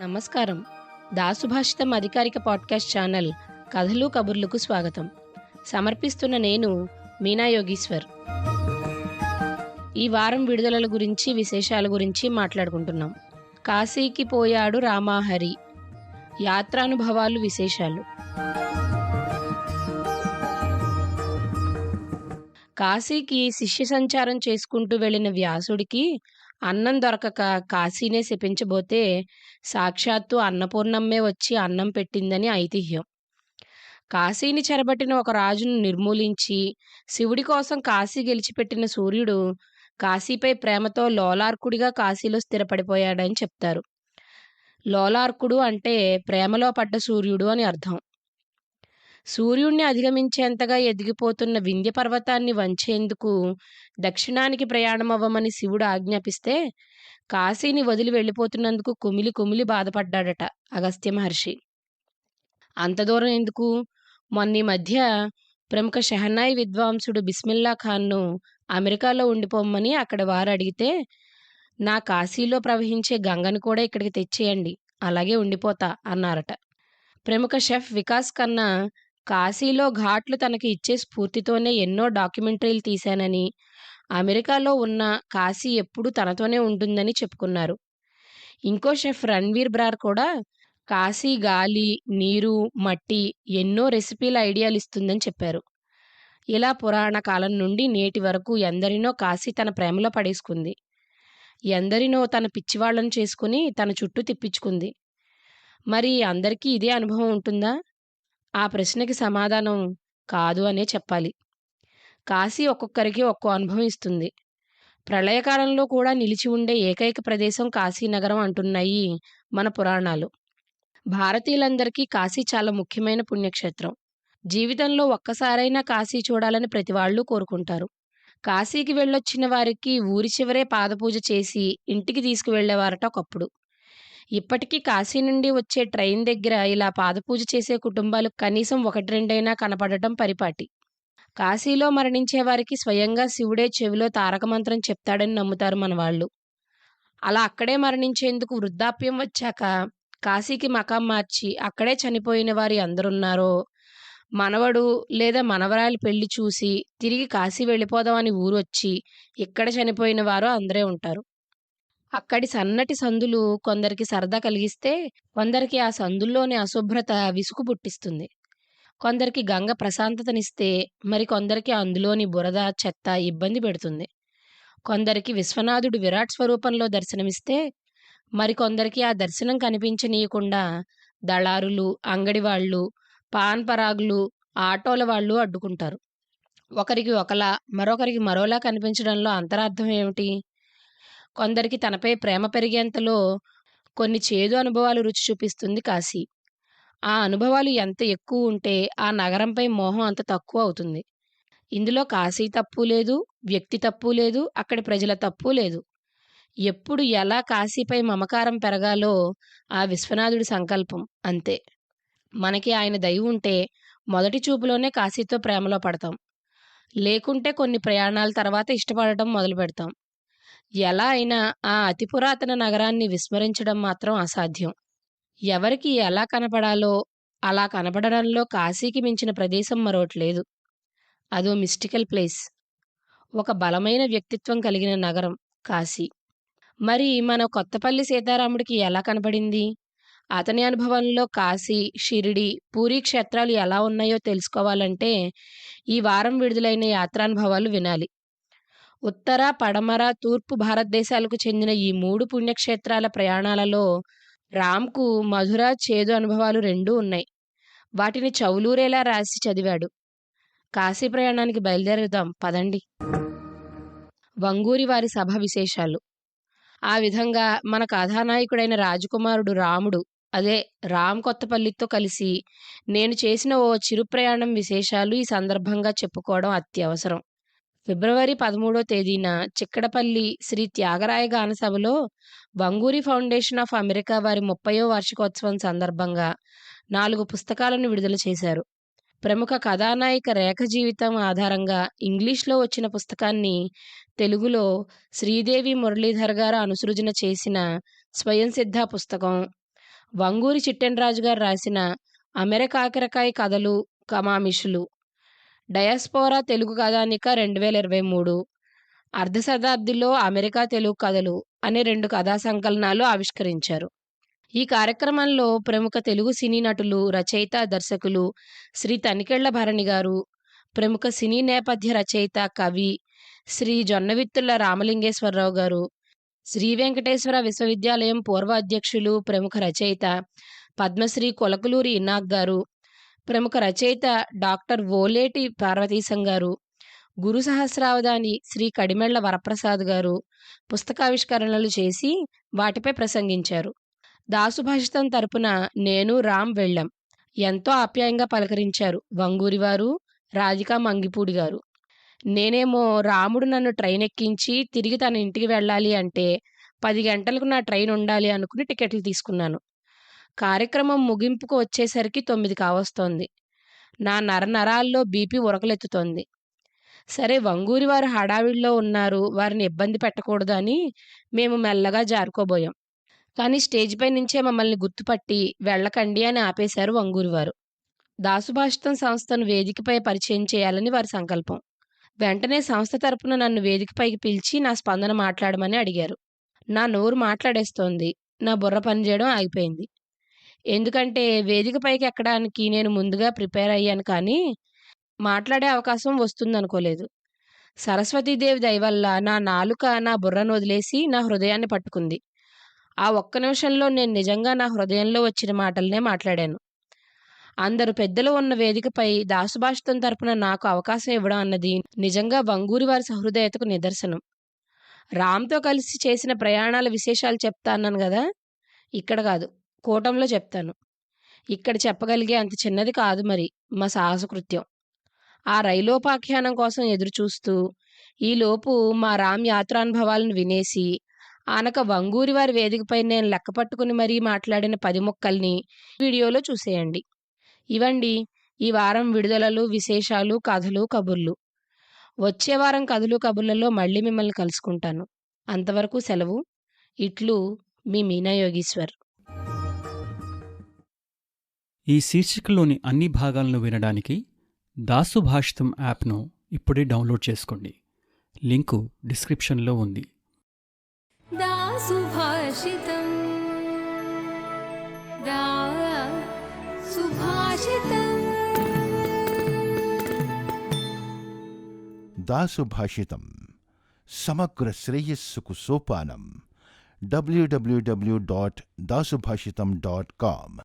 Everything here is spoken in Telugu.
నమస్కారం. దాసుభాషితం అధికారిక పాడ్కాస్ట్ ఛానల్ కథలు కబుర్లకు స్వాగతం. సమర్పిస్తున్న నేను మీనా యోగీశ్వర్. ఈ వారం విడుదలల గురించి విశేషాల గురించి మాట్లాడుకుంటున్నాం. కాశీకి పోయాడు రామాహరి యాత్రానుభవాలు విశేషాలు. కాశీకి శిష్య సంచారం చేసుకుంటూ వెళ్ళిన వ్యాసుడికి అన్నం దొరకక కాశీనే శపించబోతే సాక్షాత్తు అన్నపూర్ణమ్మే వచ్చి అన్నం పెట్టిందని ఐతిహ్యం. కాశీని చెరబట్టిన ఒక రాజును నిర్మూలించి శివుడి కోసం కాశీ గెలిచిపెట్టిన సూర్యుడు కాశీపై ప్రేమతో లోలార్కుడిగా కాశీలో స్థిరపడిపోయాడని చెప్తారు. లోలార్కుడు అంటే ప్రేమలో పడ్డ సూర్యుడు అని అర్థం. సూర్యుణ్ణి అధిగమించేంతగా ఎదిగిపోతున్న వింధ్య పర్వతాన్ని వంచేందుకు దక్షిణానికి ప్రయాణమవ్వమని శివుడు ఆజ్ఞాపిస్తే కాశీని వదిలి వెళ్ళిపోతున్నందుకు కుమిలి కుమిలి బాధపడ్డాడట అగస్త్య మహర్షి. అంత దూరం ఎందుకు? మొన్న ఈ మధ్య ప్రముఖ షహనాయి విద్వాంసుడు బిస్మిల్లా ఖాన్ను అమెరికాలో ఉండిపోమ్మని అక్కడ వారు అడిగితే నా కాశీలో ప్రవహించే గంగను కూడా ఇక్కడికి తెచ్చేయండి అలాగే ఉండిపోతా అన్నారట. ప్రముఖ షెఫ్ వికాస్ కన్నా కాశీలో ఘాట్లు తనకి ఇచ్చే స్ఫూర్తితోనే ఎన్నో డాక్యుమెంటరీలు తీశానని అమెరికాలో ఉన్న కాశీ ఎప్పుడూ తనతోనే ఉంటుందని చెప్పుకున్నారు. ఇంకో షెఫ్ రణ్వీర్ బ్రార్ కూడా కాశీ గాలి నీరు మట్టి ఎన్నో రెసిపీల ఐడియాలు ఇస్తుందని చెప్పారు. ఇలా పురాణ కాలం నుండి నేటి వరకు ఎందరినో కాశీ తన ప్రేమలో పడేసుకుంది. ఎందరినో తన పిచ్చివాళ్ళను చేసుకుని తన చుట్టూ తిప్పించుకుంది. మరి అందరికీ ఇదే అనుభవం ఉంటుందా? ఆ ప్రశ్నకి సమాధానం కాదు అనే చెప్పాలి. కాశీ ఒక్కొక్కరికి ఒక్కో అనుభవం ఇస్తుంది. ప్రళయకాలంలో కూడా నిలిచి ఉండే ఏకైక ప్రదేశం కాశీనగరం అంటున్నాయి మన పురాణాలు. భారతీయులందరికీ కాశీ చాలా ముఖ్యమైన పుణ్యక్షేత్రం. జీవితంలో ఒక్కసారైనా కాశీ చూడాలని ప్రతి వాళ్ళు కోరుకుంటారు. కాశీకి వెళ్ళొచ్చిన వారికి ఊరి చివరే పాదపూజ చేసి ఇంటికి తీసుకువెళ్ళేవారట ఒకప్పుడు. ఇప్పటికీ కాశీ నుండి వచ్చే ట్రైన్ దగ్గర ఇలా పాదపూజ చేసే కుటుంబాలు కనీసం ఒకటి రెండైనా కనపడటం పరిపాటి. కాశీలో మరణించే వారికి స్వయంగా శివుడే చెవిలో తారకమంత్రం చెప్తాడని నమ్ముతారు మన వాళ్ళు అలా అక్కడే మరణించేందుకు వృద్ధాప్యం వచ్చాక కాశీకి మకాం మార్చి అక్కడే చనిపోయిన వారి అందరున్నారో మనవడు లేదా మనవరాలి పెళ్ళి చూసి తిరిగి కాశీ వెళ్ళిపోదామని ఊరొచ్చి ఇక్కడ చనిపోయిన వారు అందరే ఉంటారు. అక్కడి సన్నటి సందులు కొందరికి సరదా కలిగిస్తే కొందరికి ఆ సందుల్లోని అశుభ్రత విసుగు పుట్టిస్తుంది. కొందరికి గంగ ప్రశాంతతనిస్తే మరి కొందరికి అందులోని బురద చెత్త ఇబ్బంది పెడుతుంది. కొందరికి విశ్వనాథుడు విరాట్ స్వరూపంలో దర్శనమిస్తే మరికొందరికి ఆ దర్శనం కనిపించనీయకుండా దళారులు అంగడివాళ్ళు పాన్పరాగులు ఆటోల వాళ్ళు అడ్డుకుంటారు. ఒకరికి ఒకలా మరొకరికి మరోలా కనిపించడంలో అంతరార్థం ఏమిటి? కొందరికి తనపై ప్రేమ పెరిగేంతలో కొన్ని చేదు అనుభవాలు రుచి చూపిస్తుంది కాశీ. ఆ అనుభవాలు ఎంత ఎక్కువ ఉంటే ఆ నగరంపై మోహం అంత తక్కువ అవుతుంది. ఇందులో కాశీ తప్పు లేదు వ్యక్తి తప్పు లేదు అక్కడి ప్రజల తప్పు లేదు. ఎప్పుడు ఎలా కాశీపై మమకారం పెరగాలో ఆ విశ్వనాథుడి సంకల్పం అంతే. మనకి ఆయన దయ ఉంటే మొదటి చూపులోనే కాశీతో ప్రేమలో పడతాం. లేకుంటే కొన్ని ప్రయాణాల తర్వాత ఇష్టపడటం మొదలు పెడతాం ఎలా అయినా ఆ అతి పురాతన నగరాన్ని విస్మరించడం మాత్రం అసాధ్యం. ఎవరికి ఎలా కనపడాలో అలా కనపడడంలో కాశీకి మించిన ప్రదేశం మరోట్లేదు అదో మిస్టికల్ ప్లేస్ ఒక బలమైన వ్యక్తిత్వం కలిగిన నగరం కాశీ. మరి మన కొత్తపల్లి సీతారాముడికి ఎలా కనపడింది? అతని అనుభవంలో కాశీ షిరిడి పూరీ క్షేత్రాలు ఎలా ఉన్నాయో తెలుసుకోవాలంటే ఈ వారం విడుదలైన యాత్రానుభవాలు వినాలి. ఉత్తర పడమర తూర్పు భారతదేశాలకు చెందిన ఈ మూడు పుణ్యక్షేత్రాల ప్రయాణాలలో రామ్కు మధుర చేదు అనుభవాలు రెండూ ఉన్నాయి. వాటిని చౌలూరేలా రాసి చదివాడు. కాశీ ప్రయాణానికి బయలుదేరుదాం పదండి. వంగూరి వారి సభ విశేషాలు. ఆ విధంగా మన కథానాయకుడైన రాజకుమారుడు రాముడు అదే రామ్ కొత్తపల్లితో కలిసి నేను చేసిన ఓ చిరు ప్రయాణం విశేషాలు ఈ సందర్భంగా చెప్పుకోవడం అత్యవసరం. ఫిబ్రవరి పదమూడో తేదీన చిక్కడపల్లి శ్రీ త్యాగరాయ గానసభలో బంగూరి ఫౌండేషన్ ఆఫ్ అమెరికా వారి ముప్పయో వార్షికోత్సవం సందర్భంగా నాలుగు పుస్తకాలను విడుదల చేశారు. ప్రముఖ కథానాయిక రేఖ జీవితం ఆధారంగా ఇంగ్లీష్లో వచ్చిన పుస్తకాన్ని తెలుగులో శ్రీదేవి మురళీధర్ గారు అనుసృజన చేసిన స్వయం సిద్ధ పుస్తకం. వంగూరి చిట్టెనరాజు గారు రాసిన అమెరికాకిరకాయ కథలు కమామిషులు. డయాస్పోరా తెలుగు కథానిక రెండు వేల ఇరవై మూడు. అర్ధ శతాబ్దిలో అమెరికా తెలుగు కథలు అనే రెండు కథా సంకలనాలు ఆవిష్కరించారు. ఈ కార్యక్రమంలో ప్రముఖ తెలుగు సినీ నటులు రచయిత దర్శకులు శ్రీ తనికెళ్ళ భరణి గారు ప్రముఖ సినీ నేపథ్య రచయిత కవి శ్రీ జొన్నవిత్తుల రామలింగేశ్వరరావు గారు శ్రీ వెంకటేశ్వర విశ్వవిద్యాలయం పూర్వ అధ్యక్షులు ప్రముఖ రచయిత పద్మశ్రీ కొలకలూరి ఇనాక్ గారు ప్రముఖ రచయిత డాక్టర్ ఓలేటి పార్వతీశం గారు గురు సహస్రావధాని శ్రీ కడిమెళ్ళ వరప్రసాద్ గారు పుస్తకావిష్కరణలు చేసి వాటిపై ప్రసంగించారు. దాసుభాషితం తరపున నేను రామ్ వెళ్ళాం. ఎంతో ఆప్యాయంగా పలకరించారు వంగూరి వారు రాధికా మంగిపూడి గారు. నేనేమో రాముడు నన్ను ట్రైన్ ఎక్కించి తిరిగి తన ఇంటికి వెళ్ళాలి అంటే పది గంటలకు నా ట్రైన్ ఉండాలి అనుకుని టికెట్లు తీసుకున్నాను. కార్యక్రమం ముగింపుకు వచ్చేసరికి తొమ్మిది కావస్తోంది. నా నరనరాల్లో బీపీ ఉరకలెత్తుతోంది. సరే వంగూరి వారు హడావిడిలో ఉన్నారు. వారిని ఇబ్బంది పెట్టకూడదు అని మేము మెల్లగా జారుకోబోయాం. కానీ స్టేజ్ పై నుంచే మమ్మల్ని గుర్తుపట్టి వెళ్ళకండి అని ఆపేశారు వంగూరి వారు. దాసుభాషితం సంస్థను వేదికపై పరిచయం చేయాలని వారి సంకల్పం. వెంటనే సంస్థ తరపున నన్ను వేదికపైకి పిలిచి నా స్పందన మాట్లాడమని అడిగారు. నా నోరు మాట్లాడేస్తోంది. నా బుర్ర పనిచేయడం ఆగిపోయింది. ఎందుకంటే వేదికపైకి ఎక్కడానికి నేను ముందుగా ప్రిపేర్ అయ్యాను కానీ మాట్లాడే అవకాశం వస్తుందనుకోలేదు. సరస్వతీదేవి దయవల్ల నా నాలుక నా బుర్రను వదిలేసి నా హృదయాన్ని పట్టుకుంది. ఆ ఒక్క నిమిషంలో నేను నిజంగా నా హృదయంలో వచ్చిన మాటలనే మాట్లాడాను. అందరు పెద్దలు ఉన్న వేదికపై దాసుభాషితం తరపున నాకు అవకాశం ఇవ్వడం అన్నది నిజంగా వంగూరి వారి సహృదయతకు నిదర్శనం. రామ్తో కలిసి చేసిన ప్రయాణాల విశేషాలు చెప్తా అన్నాను కదా ఇక్కడ కాదు. కూటంలో చెప్తాను. ఇక్కడ చెప్పగలిగే అంత చిన్నది కాదు మరి మా సాహసకృత్యం ఆ రైలోపాఖ్యానం కోసం ఎదురుచూస్తూ ఈలోపు మా రామ్ యాత్రానుభవాలను వినేసి ఆనక వంగూరి వారి వేదికపై నేను లెక్క పట్టుకుని మరీ మాట్లాడిన పది మొక్కల్ని వీడియోలో చూసేయండి. ఇవండి ఈ వారం విడుదలలు విశేషాలు కథలు కబుర్లు. వచ్చే వారం కథలు కబుర్లలో మళ్ళీ మిమ్మల్ని కలుసుకుంటాను. అంతవరకు సెలవు. ఇట్లు మీ మీనా యోగీశ్వర్ ఈ శీర్షికలోని అన్ని భాగాలను వినడానికి దాసు భాషితం యాప్ను ఇప్పుడే డౌన్లోడ్ చేసుకోండి. లింకు డిస్క్రిప్షన్లో ఉంది. దాసుభాషితం. సమగ్ర శ్రేయస్సుకు సోపానం. WWW dot Dasubhashitam dot com